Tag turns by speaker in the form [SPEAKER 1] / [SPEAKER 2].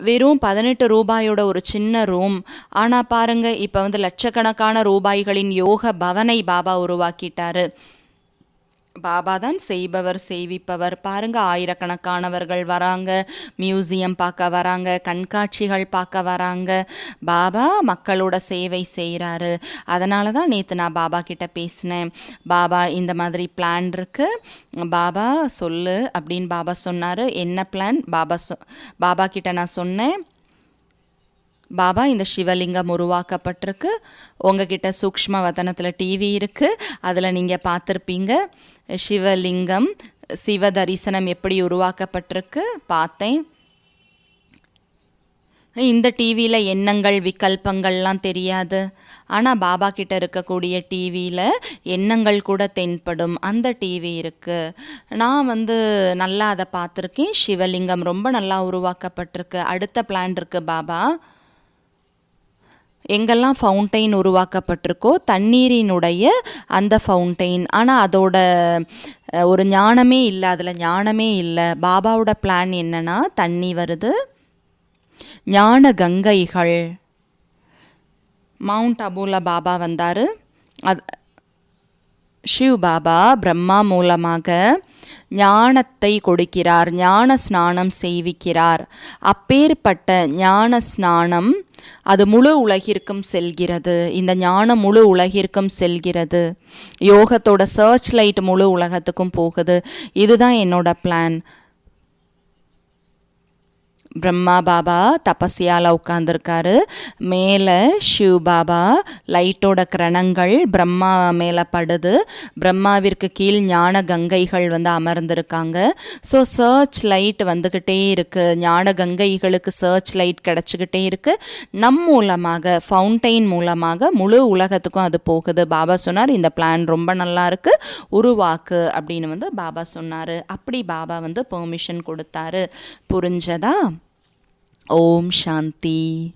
[SPEAKER 1] வெறும் பதினெட்டு ரூபாயோட ஒரு சின்ன ரூம் ஆனால் பாருங்க இப்போ வந்து லட்சக்கணக்கான ரூபாய்களின் யோக பவனை பாபா உருவாக்கிட்டாரு. பாபா தான் செய்பவர் செய்விப்பவர் பாருங்க ஆயிரக்கணக்கானவர்கள் வராங்க. மியூசியம் பார்க்க வராங்க கண்காட்சிகள் பார்க்க வராங்க. பாபா மக்களோட சேவை செய்கிறாரு அதனால தான் நேற்று நான் பாபா கிட்ட பேசினேன். பாபா இந்த மாதிரி பிளான் இருக்கு. பாபா சொல்லு அப்படின்னு பாபா சொன்னார். என்ன பிளான் பாபா சொ பாபா கிட்ட நான் சொன்னேன். பாபா இந்த சிவலிங்கம் உருவாக்கப்பட்டிருக்கு. உங்ககிட்ட சூக்ஷ்ம வதனத்தில் டிவி இருக்குது அதில் நீங்கள் பார்த்துருப்பீங்க. சிவலிங்கம் சிவ தரிசனம் எப்படி உருவாக்கப்பட்டிருக்கு? பார்த்தேன். இந்த டிவியில் எண்ணங்கள் விகல்பங்கள்லாம் தெரியாது. ஆனால் பாபா கிட்ட இருக்கக்கூடிய டிவியில் எண்ணங்கள் கூட தென்படும். அந்த டிவி இருக்குது நான் வந்து நல்லா அதை பார்த்துருக்கேன். சிவலிங்கம் ரொம்ப நல்லா உருவாக்கப்பட்டிருக்கு. அடுத்த பிளான் இருக்குது பாபா. எங்கெல்லாம் ஃபவுண்டைன் உருவாக்கப்பட்டிருக்கோ தண்ணீரினுடைய அந்த ஃபவுண்டைன் ஆனால் அதோட ஒரு ஞானமே இல்லை அதில் ஞானமே இல்லை. பாபாவோட பிளான் என்னன்னா தண்ணி வருது. ஞான கங்கைகள். மவுண்ட் அபுல பாபா வந்தார். அது ஷிவ் பாபா பிரம்மா மூலமாக ஞானத்தை கொடுக்கிறார் ஞான ஸ்நானம் செய்விக்கிறார். அப்பேற்பட்ட ஞான ஸ்நானம் அது முழு உலகிற்கும் செல்கிறது. இந்த ஞானம் முழு உலகிற்கும் செல்கிறது. யோகத்தோட சர்ச் லைட் முழு உலகத்துக்கும் போகுது. இதுதான் என்னோட பிளான் பிரம்மா பாபா தபஸ்யால உட்காந்துருக்காரு மேலே ஷிவ் பாபா லைட்டோட கிரணங்கள் பிரம்மா மேலே படுது. பிரம்மாவிற்கு கீழ் ஞான கங்கைகள் வந்து அமர்ந்திருக்காங்க. ஸோ சர்ச் லைட் வந்துக்கிட்டே இருக்குது ஞான கங்கைகளுக்கு சர்ச் லைட் கிடச்சிக்கிட்டே இருக்குது நம் மூலமாக ஃபவுண்டைன் மூலமாக முழு உலகத்துக்கும் அது போகுது. பாபா சொன்னார் இந்த பிளான் ரொம்ப நல்லா இருக்கு. உருவாக்கு அப்படின்னு வந்து பாபா சொன்னார். அப்படி பாபா வந்து பெர்மிஷன் கொடுத்தாரு. புரிஞ்சதா? ओम शांति।